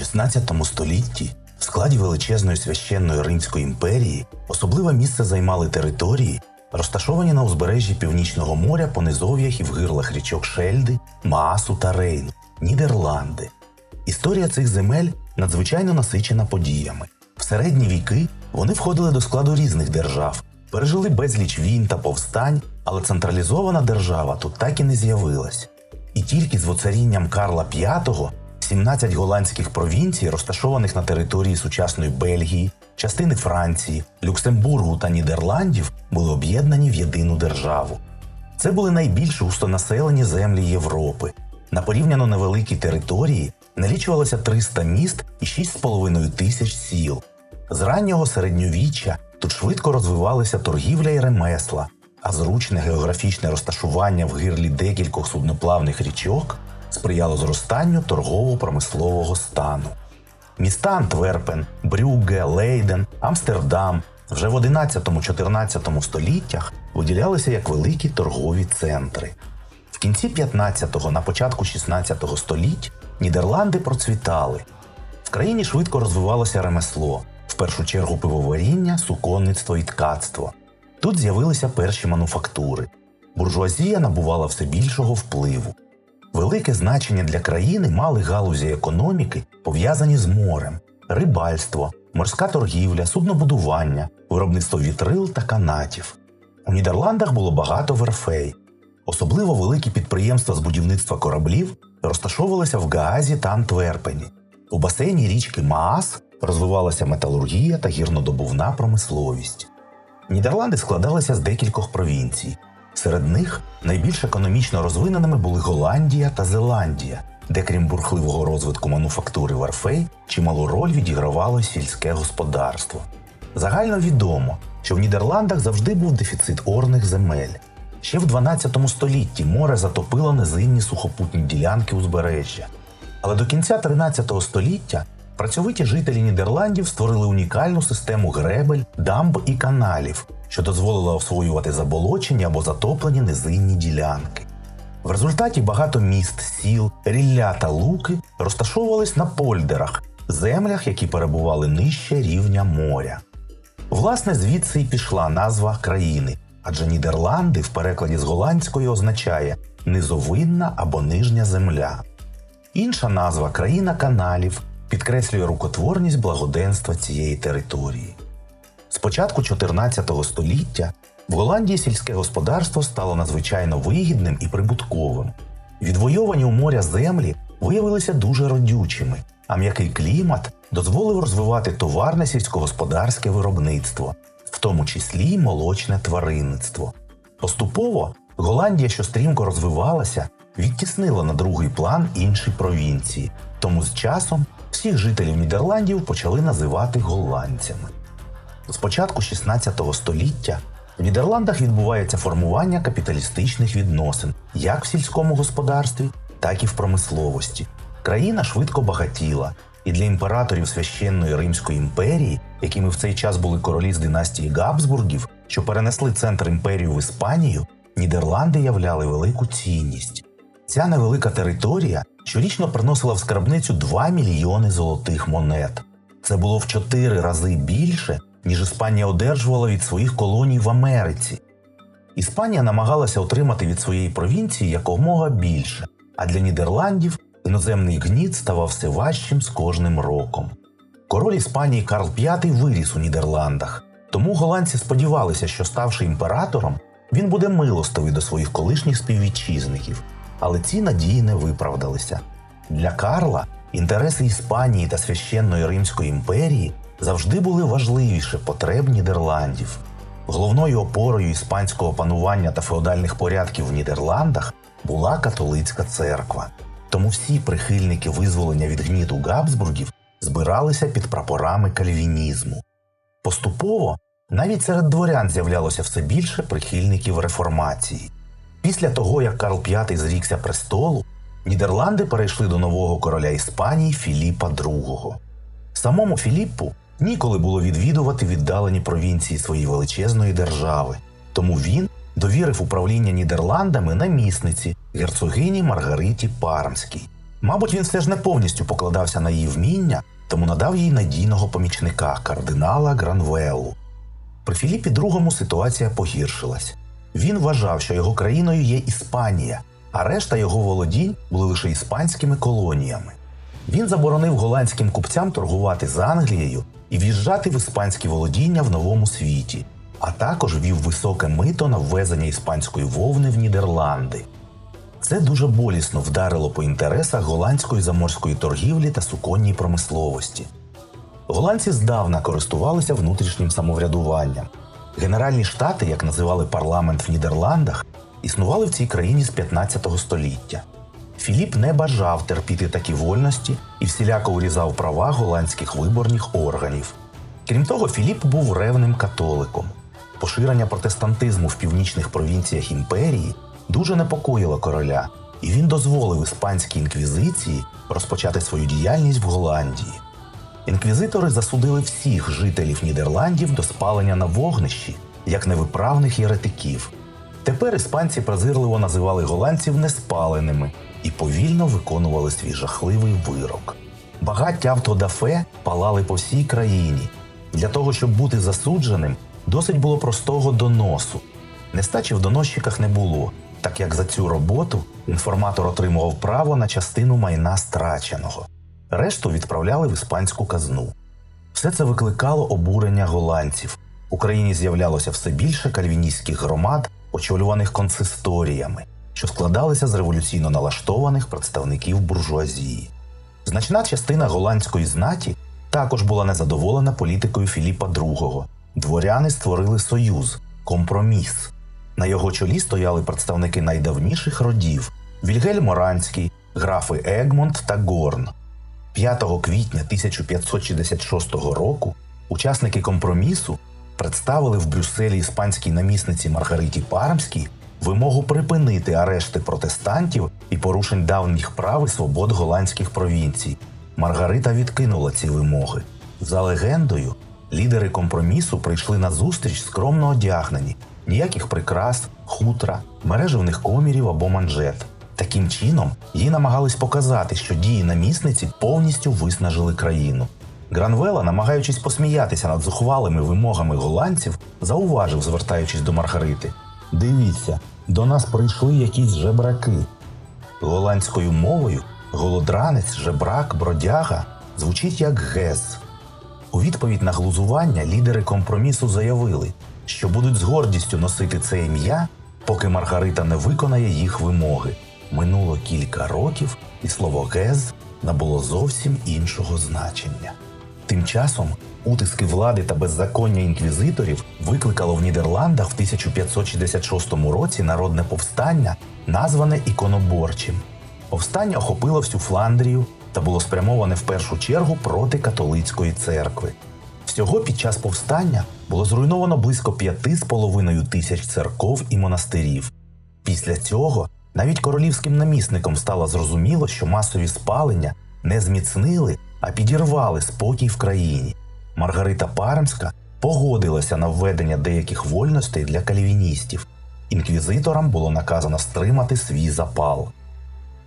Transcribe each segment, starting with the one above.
XVI столітті в складі величезної священної Римської імперії особливе місце займали території, розташовані на узбережжі Північного моря по низов'ях і в гирлах річок Шельди, Маасу та Рейну, Нідерланди. Історія цих земель надзвичайно насичена подіями. В середні віки вони входили до складу різних держав, пережили безліч війн та повстань, але централізована держава тут так і не з'явилась. І тільки з воцарінням Карла V 17 голландських провінцій, розташованих на території сучасної Бельгії, частини Франції, Люксембургу та Нідерландів, були об'єднані в єдину державу. Це були найбільш густонаселені землі Європи. На порівняно невеликій території налічувалося 300 міст і 6,5 тисяч сіл. З раннього середньовіччя тут швидко розвивалися торгівля і ремесла, а зручне географічне розташування в гирлі декількох судноплавних річок сприяло зростанню торгово-промислового стану. Міста Антверпен, Брюгге, Лейден, Амстердам вже в 11-14 століттях виділялися як великі торгові центри. В кінці 15-го, на початку 16 століть Нідерланди процвітали. В країні швидко розвивалося ремесло, в першу чергу пивоваріння, суконництво і ткацтво. Тут з'явилися перші мануфактури. Буржуазія набувала все більшого впливу. Велике значення для країни мали галузі економіки, пов'язані з морем, рибальство, морська торгівля, суднобудування, виробництво вітрил та канатів. У Нідерландах було багато верфей. Особливо великі підприємства з будівництва кораблів розташовувалися в Гаазі та Антверпені. У басейні річки Маас розвивалася металургія та гірнодобувна промисловість. Нідерланди складалися з декількох провінцій. Серед них найбільш економічно розвиненими були Голландія та Зеландія, де, крім бурхливого розвитку мануфактури варфей, чималу роль відігравало сільське господарство. Загально відомо, що в Нідерландах завжди був дефіцит орних земель. Ще в 12 столітті море затопило низинні сухопутні ділянки узбережжя. Але до кінця 13 століття працьовиті жителі Нідерландів створили унікальну систему гребель, дамб і каналів, що дозволила освоювати заболочені або затоплені низинні ділянки. В результаті багато міст, сіл, рілля та луки розташовувались на польдерах, землях, які перебували нижче рівня моря. Власне, звідси й пішла назва країни, адже Нідерланди в перекладі з голландської означає низовинна або нижня земля. Інша назва країна каналів підкреслює рукотворність благоденства цієї території. З початку 14 століття в Голландії сільське господарство стало надзвичайно вигідним і прибутковим. Відвойовані у моря землі виявилися дуже родючими, а м'який клімат дозволив розвивати товарне сільськогосподарське виробництво, в тому числі й молочне тваринництво. Поступово Голландія, що стрімко розвивалася, відтіснила на другий план інші провінції, тому з часом всіх жителів Нідерландів почали називати голландцями. З початку 16 століття в Нідерландах відбувається формування капіталістичних відносин як в сільському господарстві, так і в промисловості. Країна швидко багатіла, і для імператорів священної Римської імперії, якими в цей час були королі з династії Габсбургів, що перенесли центр імперії в Іспанію, Нідерланди являли велику цінність. Ця невелика територія щорічно приносила в скарбницю 2 мільйони золотих монет. Це було в 4 рази більше, ніж Іспанія одержувала від своїх колоній в Америці. Іспанія намагалася отримати від своєї провінції якомога більше, а для Нідерландів іноземний гніт ставав все важчим з кожним роком. Король Іспанії Карл V виріс у Нідерландах, тому голландці сподівалися, що ставши імператором, він буде милостивий до своїх колишніх співвітчизників, але ці надії не виправдалися. Для Карла інтереси Іспанії та священної Римської імперії завжди були важливіше потреб Нідерландів. Головною опорою іспанського панування та феодальних порядків в Нідерландах була католицька церква. Тому всі прихильники визволення від гніту Габсбургів збиралися під прапорами кальвінізму. Поступово навіть серед дворян з'являлося все більше прихильників реформації. Після того, як Карл V зрікся престолу, Нідерланди перейшли до нового короля Іспанії Філіпа II. Самому Філіппу ніколи було відвідувати віддалені провінції своєї величезної держави, тому він довірив управління Нідерландами намісниці герцогині Маргариті Пармській. Мабуть, він все ж не повністю покладався на її вміння, тому надав їй надійного помічника кардинала Гранвеллу. При Філіпі II ситуація погіршилась. Він вважав, що його країною є Іспанія, а решта його володінь були лише іспанськими колоніями. Він заборонив голландським купцям торгувати з Англією і в'їжджати в іспанські володіння в новому світі, а також ввів високе мито на ввезення іспанської вовни в Нідерланди. Це дуже болісно вдарило по інтересах голландської заморської торгівлі та суконній промисловості. Голландці здавна користувалися внутрішнім самоврядуванням. Генеральні штати, як називали парламент в Нідерландах, існували в цій країні з 15 століття. Філіп не бажав терпіти такі вольності і всіляко урізав права голландських виборних органів. Крім того, Філіп був ревним католиком. Поширення протестантизму в північних провінціях імперії дуже непокоїло короля, і він дозволив іспанській інквізиції розпочати свою діяльність в Голландії. Інквізитори засудили всіх жителів Нідерландів до спалення на вогнищі, як невиправних єретиків. Тепер іспанці презирливо називали голландців неспаленими і повільно виконували свій жахливий вирок. Багаття автодафе палали по всій країні. Для того, щоб бути засудженим, досить було простого доносу. Нестачі в доносчиках не було, так як за цю роботу інформатор отримував право на частину майна страченого. Решту відправляли в іспанську казну. Все це викликало обурення голландців. В Україні з'являлося все більше кальвіністських громад, очолюваних консисторіями, що складалися з революційно налаштованих представників буржуазії. Значна частина голландської знаті також була незадоволена політикою Філіпа II. Дворяни створили союз компроміс. На його чолі стояли представники найдавніших родів Вільгельм Моранський, графи Егмонт та Горн. 5 квітня 1566 року учасники компромісу представили в Брюсселі іспанській намісниці Маргариті Пармській вимогу припинити арешти протестантів і порушень давніх прав і свобод голландських провінцій. Маргарита відкинула ці вимоги. За легендою, лідери компромісу прийшли на зустріч скромно одягнені, ніяких прикрас, хутра, мережевних комірів або манжет. Таким чином, їй намагались показати, що дії намісниці повністю виснажили країну. Гранвела, намагаючись посміятися над зухвалими вимогами голландців, зауважив, звертаючись до Маргарити: Дивіться, до нас прийшли якісь жебраки. Голландською мовою голодранець, жебрак, бродяга звучить як гез. У відповідь на глузування лідери компромісу заявили, що будуть з гордістю носити це ім'я, поки Маргарита не виконає їх вимоги. Минуло кілька років, і слово гез набуло зовсім іншого значення. Тим часом утиски влади та беззаконня інквізиторів викликало в Нідерландах в 1566 році народне повстання, назване іконоборчим. Повстання охопило всю Фландрію та було спрямоване в першу чергу проти католицької церкви. Всього під час повстання було зруйновано близько п'яти з половиною тисяч церков і монастирів. Після цього навіть королівським намісникам стало зрозуміло, що масові спалення не зміцнили, а підірвали спокій в країні. Маргарита Пармська погодилася на введення деяких вольностей для кальвіністів. Інквізиторам було наказано стримати свій запал.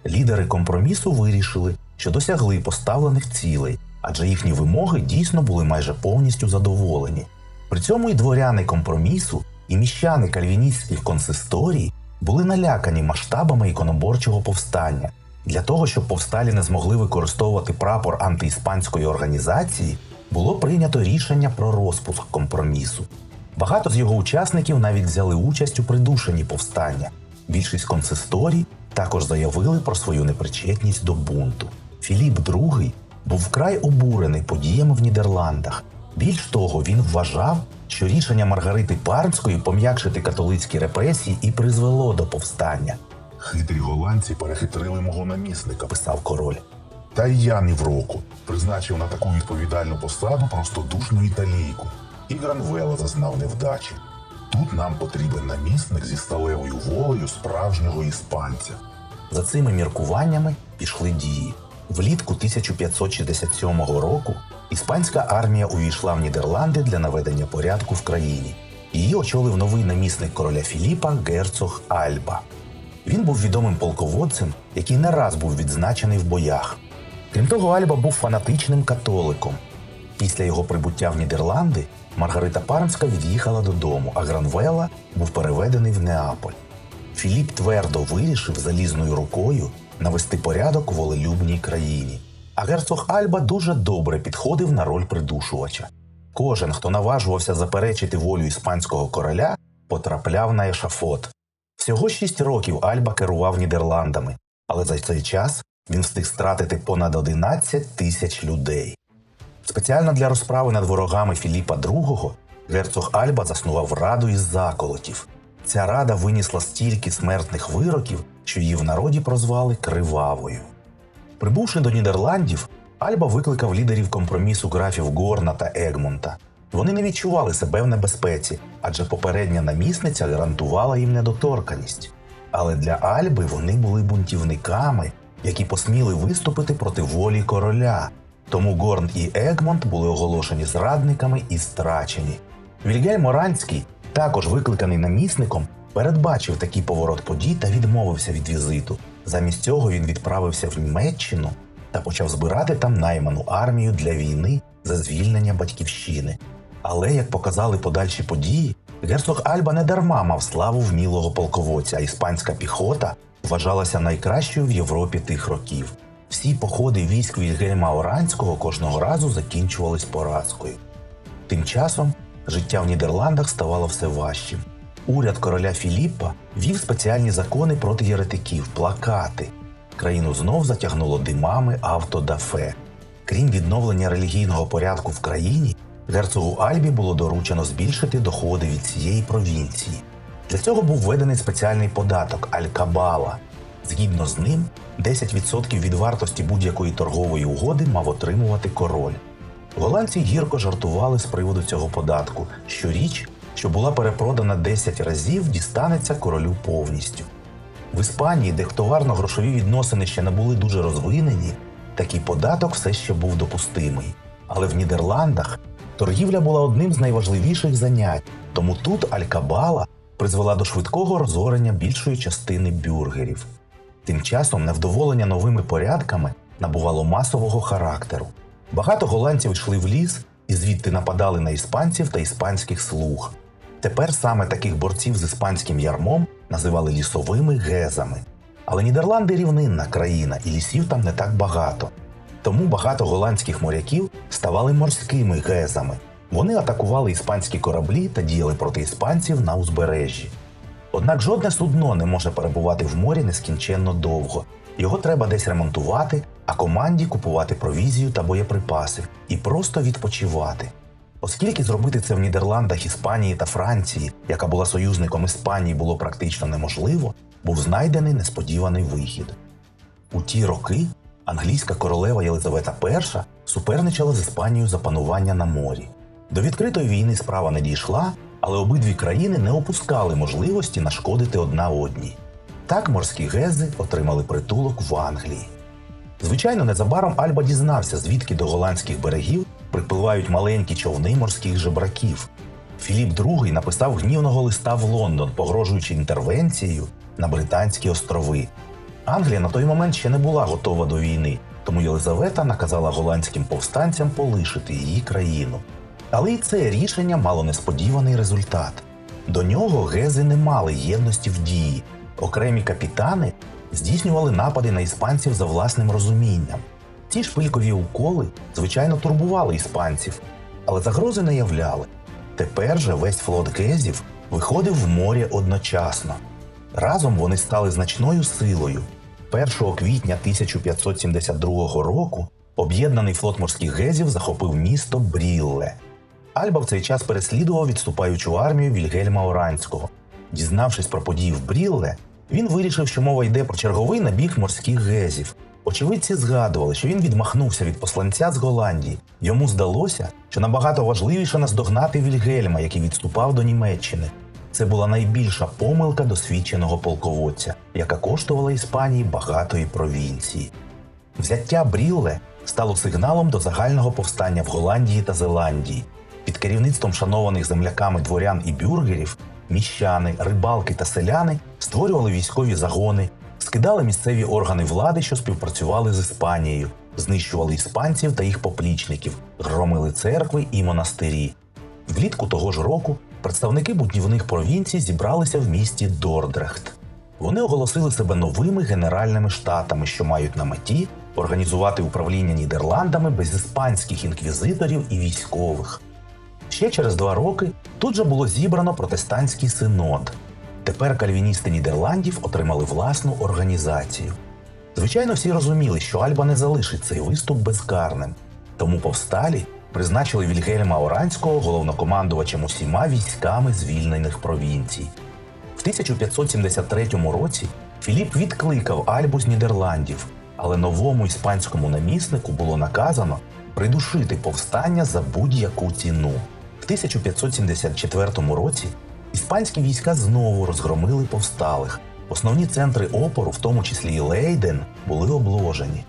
Лідери компромісу вирішили, що досягли поставлених цілей, адже їхні вимоги дійсно були майже повністю задоволені. При цьому і дворяни компромісу, і міщани кальвіністських консисторій були налякані масштабами іконоборчого повстання. Для того, щоб повсталі не змогли використовувати прапор антиіспанської організації, було прийнято рішення про розпуск компромісу. Багато з його учасників навіть взяли участь у придушенні повстання. Більшість консисторій також заявили про свою непричетність до бунту. Філіп II був вкрай обурений подіями в Нідерландах. Більш того, він вважав, що рішення Маргарити Пармської пом'якшити католицькі репресії і призвело до повстання, Хитрі голландці перехитрили мого намісника. писав король. Та й я ні в року призначив на таку відповідальну посаду простодушну італійку. І Гранвела зазнав невдачі. Тут нам потрібен намісник зі сталевою волею справжнього іспанця. За цими міркуваннями пішли дії. Влітку 1567 року іспанська армія увійшла в Нідерланди для наведення порядку в країні. Її очолив новий намісник короля Філіпа герцог Альба. Він був відомим полководцем, який не раз був відзначений в боях. Крім того, Альба був фанатичним католиком. Після його прибуття в Нідерланди Маргарита Пармська від'їхала додому, а Гранвела був переведений в Неаполь. Філіп твердо вирішив залізною рукою навести порядок у волелюбній країні. А герцог Альба дуже добре підходив на роль придушувача. Кожен, хто наважувався заперечити волю іспанського короля, потрапляв на ешафот. Всього шість років Альба керував Нідерландами, але за цей час він встиг стратити понад 11 тисяч людей. Спеціально для розправи над ворогами Філіпа II герцог Альба заснував раду із заколотів. Ця рада винісла стільки смертних вироків, що її в народі прозвали Кривавою. Прибувши до Нідерландів, Альба викликав лідерів компромісу графів Горна та Егмонта. Вони не відчували себе в небезпеці, адже попередня намісниця гарантувала їм недоторканість. Але для Альби вони були бунтівниками, які посміли виступити проти волі короля. Тому Горн і Егмонт були оголошені зрадниками і страчені. Вільгельм Оранський, також викликаний намісником, передбачив такий поворот подій та відмовився від візиту. Замість цього він відправився в Німеччину та почав збирати там найману армію для війни за звільнення батьківщини. Але, як показали подальші події, герцог Альба не дарма мав славу вмілого полководця, а іспанська піхота вважалася найкращою в Європі тих років. Всі походи військ Вільгельма Оранського кожного разу закінчувались поразкою. Тим часом життя в Нідерландах ставало все важчим. Уряд короля Філіппа вів спеціальні закони проти єретиків, плакати. Країну знов затягнуло димами автодафе. Крім відновлення релігійного порядку в країні, герцогу Альбі було доручено збільшити доходи від цієї провінції. Для цього був введений спеціальний податок Аль-Кабала. Згідно з ним, 10% від вартості будь-якої торгової угоди мав отримувати король. Голландці гірко жартували з приводу цього податку, що річ, що була перепродана 10 разів, дістанеться королю повністю. В Іспанії, де товарно-грошові відносини ще не були дуже розвинені, такий податок все ще був допустимий. Але в Нідерландах торгівля була одним з найважливіших занять, тому тут Алькабала призвела до швидкого розорення більшої частини бюргерів. Тим часом невдоволення новими порядками набувало масового характеру. Багато голландців йшли в ліс і звідти нападали на іспанців та іспанських слуг. Тепер саме таких борців з іспанським ярмом називали лісовими гезами. Але Нідерланди рівнинна країна, і лісів там не так багато. Тому багато голландських моряків ставали морськими гезами. Вони атакували іспанські кораблі та діяли проти іспанців на узбережжі. Однак жодне судно не може перебувати в морі нескінченно довго. Його треба десь ремонтувати, а команді купувати провізію та боєприпаси і просто відпочивати. Оскільки зробити це в Нідерландах, Іспанії та Франції, яка була союзником Іспанії, було практично неможливо, був знайдений несподіваний вихід. У ті роки англійська королева Єлизавета І суперничала з Іспанією за панування на морі. До відкритої війни справа не дійшла, але обидві країни не опускали можливості нашкодити одна одній. Так морські гези отримали притулок в Англії. Звичайно, незабаром Альба дізнався, звідки до голландських берегів припливають маленькі човни морських жебраків. Філіп II написав гнівного листа в Лондон, погрожуючи інтервенцією на Британські острови. Англія на той момент ще не була готова до війни, тому Єлизавета наказала голландським повстанцям полишити її країну. Але й це рішення мало несподіваний результат. До нього гези не мали єдності в дії. Окремі капітани здійснювали напади на іспанців за власним розумінням. Ці шпилькові уколи, звичайно, турбували іспанців, але загрози не являли. Тепер же весь флот гезів виходив в море одночасно. Разом вони стали значною силою. 1 квітня 1572 року об'єднаний флот морських гезів захопив місто Брілле. Альба в цей час переслідував відступаючу армію Вільгельма Оранського. Дізнавшись про події в Брілле, він вирішив, що мова йде про черговий набіг морських гезів. Очевидці згадували, що він відмахнувся від посланця з Голландії. Йому здалося, що набагато важливіше наздогнати Вільгельма, який відступав до Німеччини. Це була найбільша помилка досвідченого полководця, яка коштувала Іспанії багатої провінції. Взяття Брілле стало сигналом до загального повстання в Голландії та Зеландії. Під керівництвом шанованих земляками дворян і бюргерів міщани, рибалки та селяни створювали військові загони, скидали місцеві органи влади, що співпрацювали з Іспанією, знищували іспанців та їх поплічників, громили церкви і монастирі. Влітку того ж року представники будівних провінцій зібралися в місті Дордрехт. Вони оголосили себе новими генеральними штатами, що мають на меті організувати управління Нідерландами без іспанських інквізиторів і військових. Ще через два роки тут же було зібрано протестантський синод. Тепер кальвіністи Нідерландів отримали власну організацію. Звичайно, всі розуміли, що Альба не залишить цей виступ безкарним, тому повсталі призначили Вільгельма Оранського головнокомандувачем усіма військами звільнених провінцій. В 1573 році Філіп відкликав Альбу з Нідерландів, але новому іспанському наміснику було наказано придушити повстання за будь-яку ціну. В 1574 році іспанські війська знову розгромили повсталих. Основні центри опору, в тому числі і Лейден, були обложені.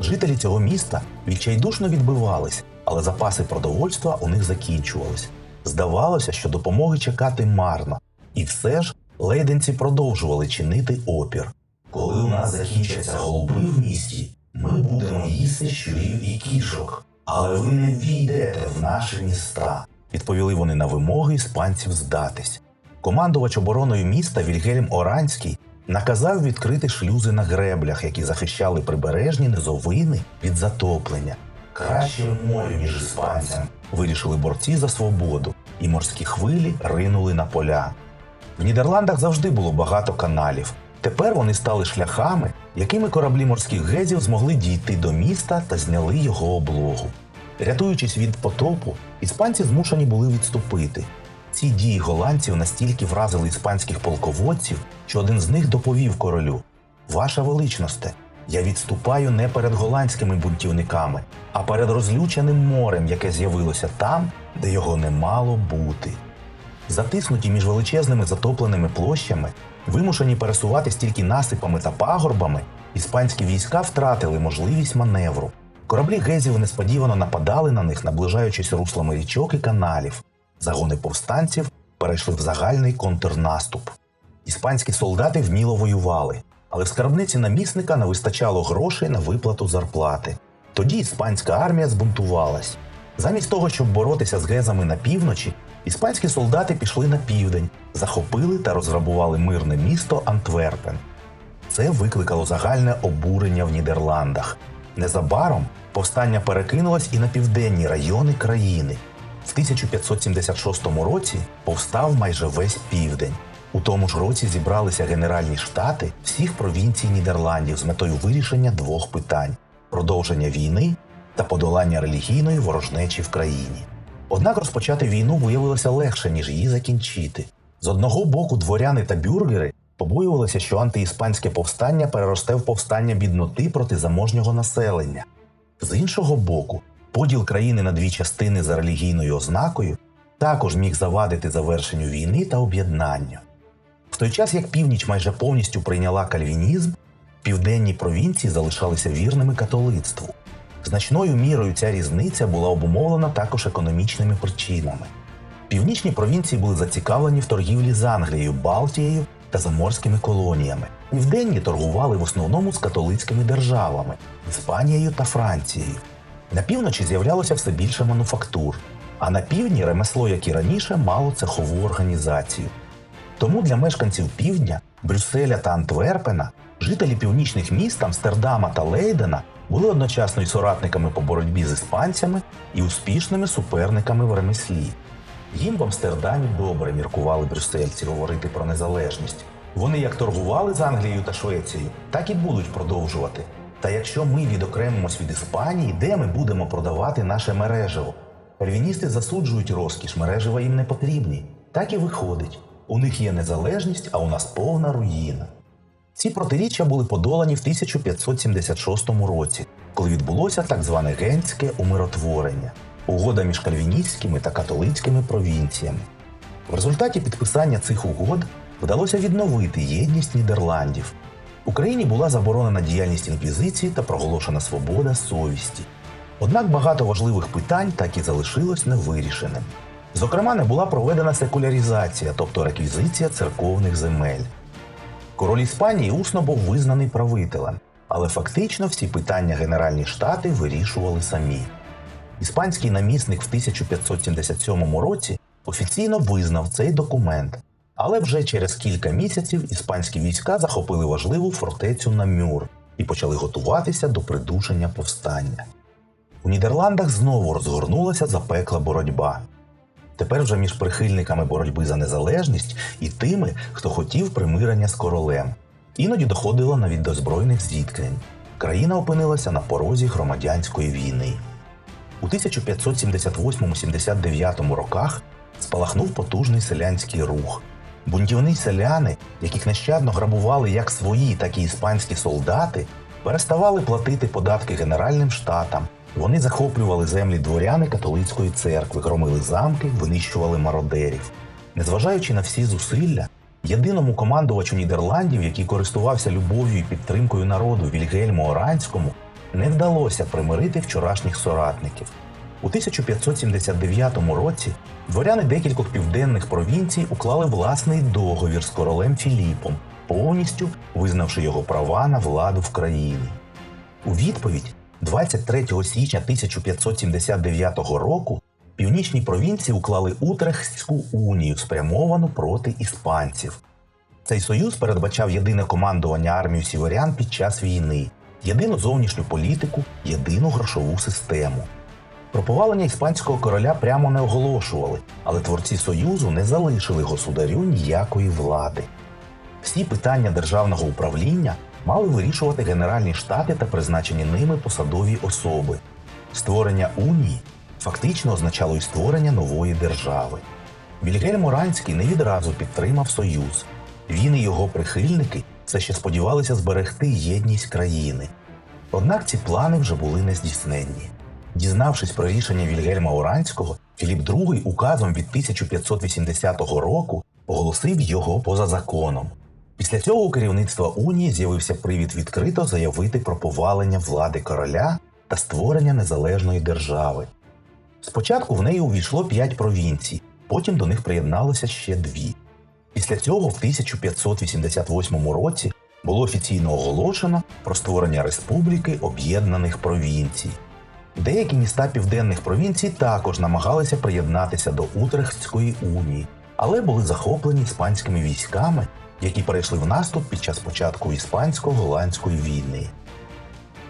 Жителі цього міста відчайдушно відбивались, але запаси продовольства у них закінчувались. Здавалося, що допомоги чекати марно, і все ж лейденці продовжували чинити опір. Коли у нас закінчаться голуби в місті, ми будемо їсти щурів і кішок, але ви не війдете в наші міста, відповіли вони на вимоги іспанців здатись. Командувач обороною міста Вільгельм Оранський наказав відкрити шлюзи на греблях, які захищали прибережні низовини від затоплення. Краще морю, ніж іспанцям, вирішили борці за свободу, і морські хвилі ринули на поля. В Нідерландах завжди було багато каналів. Тепер вони стали шляхами, якими кораблі морських гезів змогли дійти до міста та зняли його облогу. Рятуючись від потопу, іспанці змушені були відступити. Ці дії голландців настільки вразили іспанських полководців, що один з них доповів королю: Ваша величносте, я відступаю не перед голландськими бунтівниками, а перед розлюченим морем, яке з'явилося там, де його не мало бути. Затиснуті між величезними затопленими площами, вимушені пересуватись тільки насипами та пагорбами, іспанські війська втратили можливість маневру. Кораблі гезів несподівано нападали на них, наближаючись руслами річок і каналів. Загони повстанців перейшли в загальний контрнаступ. Іспанські солдати вміло воювали, але в скарбниці намісника не вистачало грошей на виплату зарплати. Тоді іспанська армія збунтувалась. Замість того, щоб боротися з гезами на півночі, іспанські солдати пішли на південь, захопили та розграбували мирне місто Антверпен. Це викликало загальне обурення в Нідерландах. Незабаром повстання перекинулось і на південні райони країни. В 1576 році повстав майже весь південь. У тому ж році зібралися генеральні штати всіх провінцій Нідерландів з метою вирішення двох питань: продовження війни та подолання релігійної ворожнечі в країні. Однак розпочати війну виявилося легше, ніж її закінчити. З одного боку, дворяни та бюргери побоювалися, що антиіспанське повстання переросте в повстання бідноти проти заможнього населення. З іншого боку, поділ країни на дві частини за релігійною ознакою також міг завадити завершенню війни та об'єднанню. В той час як північ майже повністю прийняла кальвінізм, південні провінції залишалися вірними католицтву. Значною мірою ця різниця була обумовлена також економічними причинами. Північні провінції були зацікавлені в торгівлі з Англією, Балтією та заморськими колоніями. Південні торгували в основному з католицькими державами Іспанією та Францією. На півночі з'являлося все більше мануфактур, а на півдні ремесло, як і раніше, мало цехову організацію. Тому для мешканців півдня, Брюсселя та Антверпена, жителі північних міст Амстердама та Лейдена були одночасно й соратниками по боротьбі з іспанцями і успішними суперниками в ремеслі. Їм в Амстердамі добре міркували брюссельці говорити про незалежність. Вони як торгували з Англією та Швецією, так і будуть продовжувати. Та якщо ми відокремимось від Іспанії, де ми будемо продавати наше мережево? Кальвіністи засуджують розкіш, мережева їм не потрібні. Так і виходить. У них є незалежність, а у нас повна руїна. Ці протиріччя були подолані в 1576 році, коли відбулося так зване генське умиротворення угода між кальвіністськими та католицькими провінціями. В результаті підписання цих угод вдалося відновити єдність Нідерландів. Україні була заборонена діяльність інквізиції та проголошена свобода совісті. Однак багато важливих питань так і залишилось невирішеним. Зокрема, не була проведена секуляризація, тобто реквізиція церковних земель. Король Іспанії усно був визнаний правителем, але фактично всі питання Генеральні Штати вирішували самі. Іспанський намісник в 1577 році офіційно визнав цей документ, але вже через кілька місяців іспанські війська захопили важливу фортецю Намюр і почали готуватися до придушення повстання. У Нідерландах знову розгорнулася запекла боротьба. Тепер вже між прихильниками боротьби за незалежність і тими, хто хотів примирення з королем. Іноді доходило навіть до збройних зіткнень. Країна опинилася на порозі громадянської війни. У 1578-79 роках спалахнув потужний селянський рух. Бунтівні селяни, яких нещадно грабували як свої, так і іспанські солдати, переставали платити податки Генеральним штатам. Вони захоплювали землі дворяни католицької церкви, громили замки, винищували мародерів. Незважаючи на всі зусилля, єдиному командувачу Нідерландів, який користувався любов'ю і підтримкою народу Вільгельму Оранському, не вдалося примирити вчорашніх соратників. У 1579 році дворяни декількох південних провінцій уклали власний договір з королем Філіпом, повністю визнавши його права на владу в країні. У відповідь 23 січня 1579 року північні провінції уклали Утрехтську унію, спрямовану проти іспанців. Цей союз передбачав єдине командування армію сіверян під час війни, єдину зовнішню політику, єдину грошову систему. Про повалення іспанського короля прямо не оголошували, але творці союзу не залишили государю ніякої влади. Всі питання державного управління мали вирішувати Генеральні штати та призначені ними посадові особи. Створення унії фактично означало й створення нової держави. Вільгельм Оранський не відразу підтримав союз. Він і його прихильники все ще сподівалися зберегти єдність країни. Однак ці плани вже були нездійсненні. Дізнавшись про рішення Вільгельма Оранського, Філіп II указом від 1580 року оголосив його поза законом. Після цього у керівництва унії з'явився привід відкрито заявити про повалення влади короля та створення незалежної держави. Спочатку в неї увійшло п'ять провінцій, потім до них приєдналося ще дві. Після цього в 1588 році було офіційно оголошено про створення Республіки Об'єднаних Провінцій. Деякі міста південних провінцій також намагалися приєднатися до Утрехтської унії, але були захоплені іспанськими військами, які перейшли в наступ під час початку іспансько-голландської війни.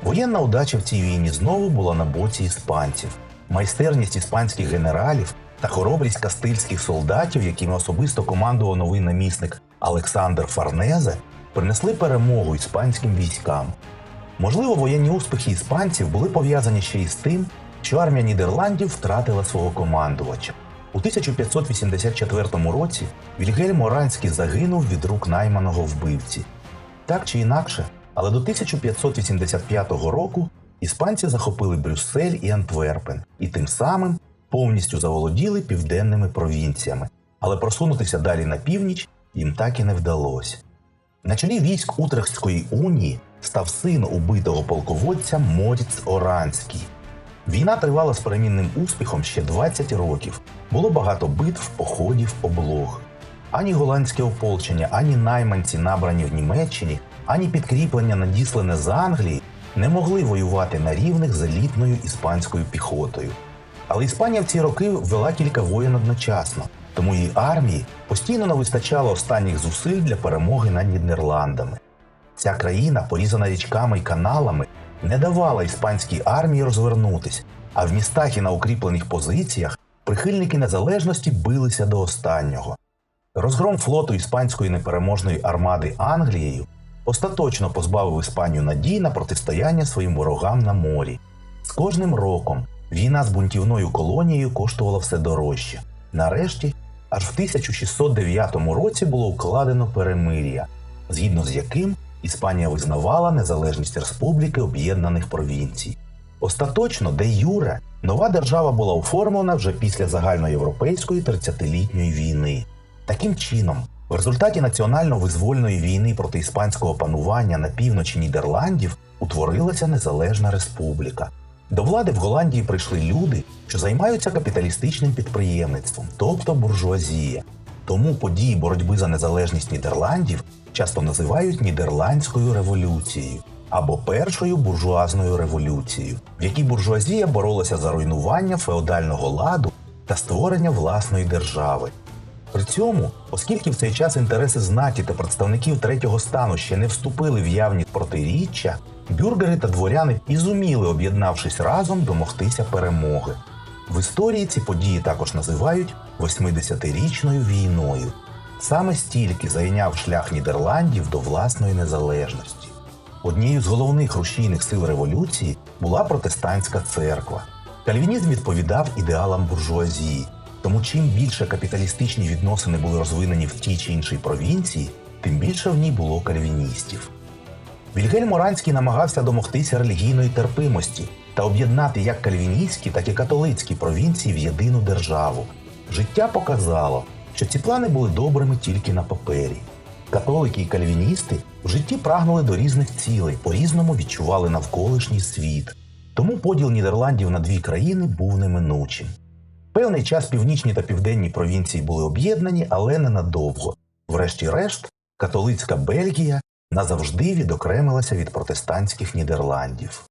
Воєнна удача в цій війні знову була на боці іспанців. Майстерність іспанських генералів та хоробрість кастильських солдатів, якими особисто командував новий намісник Олександр Фарнезе, принесли перемогу іспанським військам. Можливо, воєнні успіхи іспанців були пов'язані ще й з тим, що армія Нідерландів втратила свого командувача. У 1584 році Вільгельм Оранський загинув від рук найманого вбивці. Так чи інакше, але до 1585 року іспанці захопили Брюссель і Антверпен і тим самим повністю заволоділи південними провінціями, але просунутися далі на північ їм так і не вдалося. На чолі військ Утрехтської унії став син убитого полководця Моріц Оранський. Війна тривала з перемінним успіхом ще 20 років. Було багато битв, походів, облог. Ані голландське ополчення, ані найманці, набрані в Німеччині, ані підкріплення, надіслане з Англії, не могли воювати на рівних з елітною іспанською піхотою. Але Іспанія в ці роки ввела кілька воєн одночасно, тому її армії постійно не вистачало останніх зусиль для перемоги над Нідерландами. Ця країна, порізана річками й каналами, не давала іспанській армії розвернутись, а в містах і на укріплених позиціях прихильники незалежності билися до останнього. Розгром флоту іспанської непереможної армади Англією остаточно позбавив Іспанію надій на протистояння своїм ворогам на морі. З кожним роком війна з бунтівною колонією коштувала все дорожче. Нарешті, аж в 1609 році було укладено перемир'я, згідно з яким Іспанія визнавала незалежність Республіки Об'єднаних Провінцій. Остаточно, де Юре, нова держава була оформлена вже після загальноєвропейської 30-літньої війни. Таким чином, в результаті національно-визвольної війни проти іспанського панування на півночі Нідерландів утворилася незалежна республіка. До влади в Голландії прийшли люди, що займаються капіталістичним підприємництвом, тобто буржуазія. Тому події боротьби за незалежність Нідерландів часто називають Нідерландською революцією або першою буржуазною революцією, в якій буржуазія боролася за руйнування феодального ладу та створення власної держави. При цьому, оскільки в цей час інтереси знаті та представників третього стану ще не вступили в явні протиріччя, бюргери та дворяни і зуміли, об'єднавшись разом, домогтися перемоги. В історії ці події також називають 80-річною війною. Саме стільки зайняв шлях Нідерландів до власної незалежності. Однією з головних рушійних сил революції була протестантська церква. Кальвінізм відповідав ідеалам буржуазії, тому чим більше капіталістичні відносини були розвинені в тій чи іншій провінції, тим більше в ній було кальвіністів. Вільгельм Оранський намагався домогтися релігійної терпимості та об'єднати як кальвіністські, так і католицькі провінції в єдину державу. Життя показало, що ці плани були добрими тільки на папері. Католики і кальвіністи в житті прагнули до різних цілей, по-різному відчували навколишній світ. Тому поділ Нідерландів на дві країни був неминучим. Певний час північні та південні провінції були об'єднані, але ненадовго. Врешті-решт, католицька Бельгія назавжди відокремилася від протестантських Нідерландів.